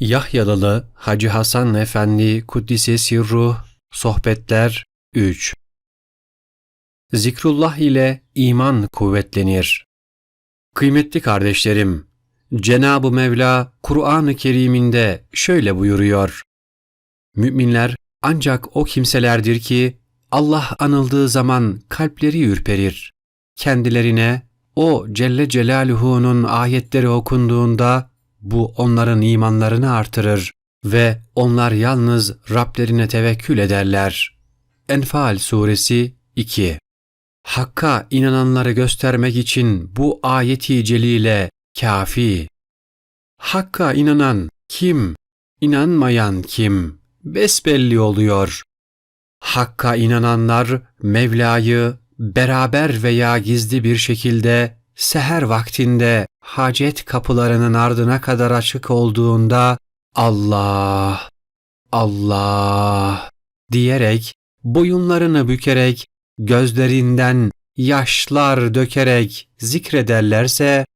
Yahyalılı Hacı Hasan Efendi Kuddise Sirruh Sohbetler 3 Zikrullah ile iman kuvvetlenir. Kıymetli kardeşlerim, Cenab-ı Mevla Kur'an-ı Kerim'inde şöyle buyuruyor. Müminler ancak o kimselerdir ki Allah anıldığı zaman kalpleri ürperir. Kendilerine o Celle Celaluhu'nun ayetleri okunduğunda bu onların imanlarını artırır ve onlar yalnız Rablerine tevekkül ederler. Enfal Suresi 2 Hakka inananları göstermek için bu ayeti celile kafi. Hakka inanan kim? İnanmayan kim? Besbelli oluyor. Hakka inananlar Mevla'yı beraber veya gizli bir şekilde seher vaktinde hacet kapılarının ardına kadar açık olduğunda Allah, Allah diyerek, boyunlarını bükerek, gözlerinden yaşlar dökerek zikrederlerse,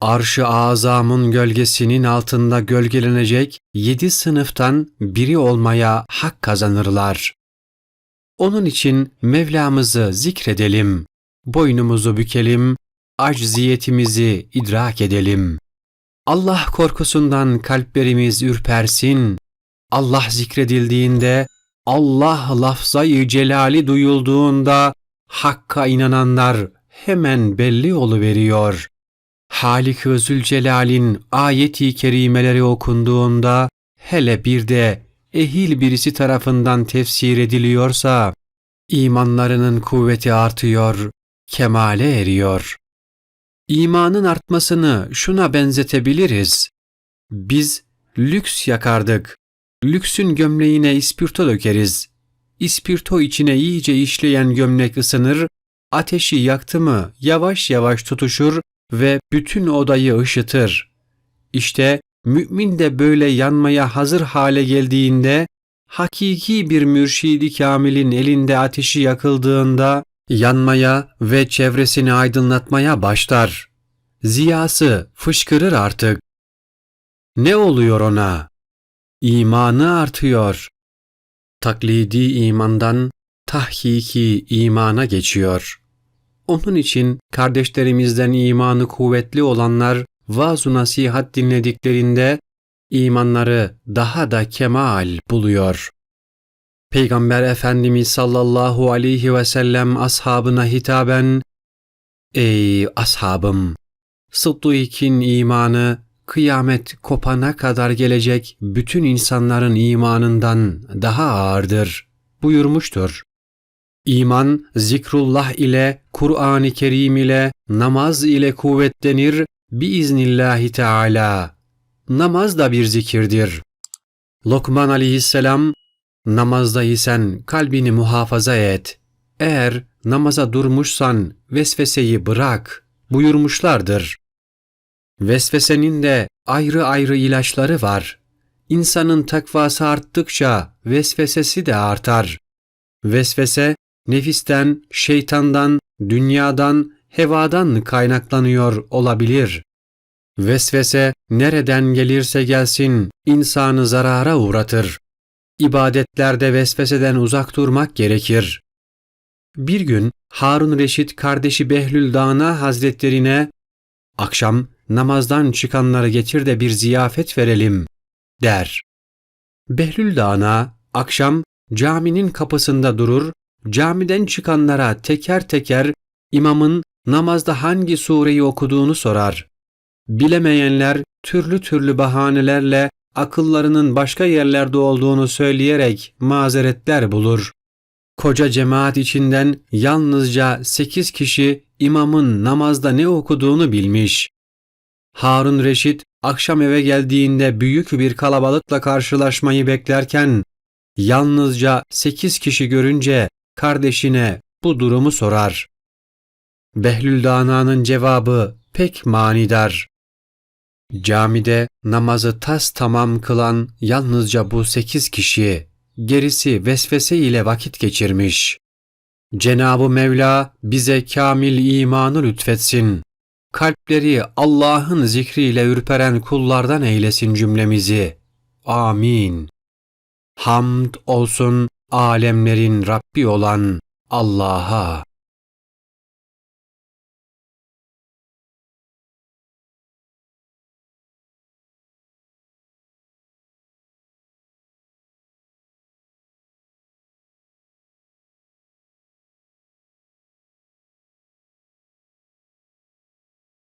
arş-ı azamın gölgesinin altında gölgelenecek yedi sınıftan biri olmaya hak kazanırlar. Onun için Mevlamızı zikredelim, boynumuzu bükelim, acziyetimizi idrak edelim. Allah korkusundan kalplerimiz ürpersin. Allah zikredildiğinde, Allah lafzayı celali duyulduğunda Hakka inananlar hemen belli oluveriyor. Halik-i Zülcelal'in ayeti kerimeleri okunduğunda hele bir de ehil birisi tarafından tefsir ediliyorsa imanlarının kuvveti artıyor, kemale eriyor. İmanın artmasını şuna benzetebiliriz. Biz lüks yakardık. Lüksün gömleğine ispirto dökeriz. İspirto içine iyice işleyen gömlek ısınır, ateşi yaktı mı yavaş yavaş tutuşur ve bütün odayı ışıtır. İşte mümin de böyle yanmaya hazır hale geldiğinde, hakiki bir mürşidi kamilin elinde ateşi yakıldığında, yanmaya ve çevresini aydınlatmaya başlar. Ziyası fışkırır artık. Ne oluyor ona? İmanı artıyor. Taklidi imandan tahkiki imana geçiyor. Onun için kardeşlerimizden imanı kuvvetli olanlar vaaz nasihat dinlediklerinde imanları daha da kemal buluyor. Peygamber Efendimiz sallallahu aleyhi ve sellem ashabına hitaben Ey ashabım! Sıddık'in imanı kıyamet kopana kadar gelecek bütün insanların imanından daha ağırdır buyurmuştur. İman zikrullah ile, Kur'an-ı Kerim ile, namaz ile kuvvetlenir biiznillahi teala. Namaz da bir zikirdir. Lokman aleyhisselam Namazdaysan kalbini muhafaza et. Eğer namaza durmuşsan vesveseyi bırak buyurmuşlardır. Vesvesenin de ayrı ayrı ilaçları var. İnsanın takvası arttıkça vesvesesi de artar. Vesvese nefisten, şeytandan, dünyadan, hevadan kaynaklanıyor olabilir. Vesvese nereden gelirse gelsin insanı zarara uğratır ibadetlerde vesveseden uzak durmak gerekir. Bir gün Harun Reşit kardeşi Behlül Dana Hazretlerine akşam namazdan çıkanları getir de bir ziyafet verelim der. Behlül Dana akşam caminin kapısında durur, camiden çıkanlara teker teker imamın namazda hangi sureyi okuduğunu sorar. Bilemeyenler türlü türlü bahanelerle akıllarının başka yerlerde olduğunu söyleyerek mazeretler bulur. Koca cemaat içinden yalnızca sekiz kişi imamın namazda ne okuduğunu bilmiş. Harun Reşit akşam eve geldiğinde büyük bir kalabalıkla karşılaşmayı beklerken yalnızca sekiz kişi görünce kardeşine bu durumu sorar. Behlül Dana'nın cevabı pek manidar. Camide namazı tas tamam kılan yalnızca bu sekiz kişi, gerisi vesvese ile vakit geçirmiş. Cenab-ı Mevla bize kamil imanı lütfetsin. Kalpleri Allah'ın zikriyle ürperen kullardan eylesin cümlemizi. Amin. Hamd olsun alemlerin Rabbi olan Allah'a.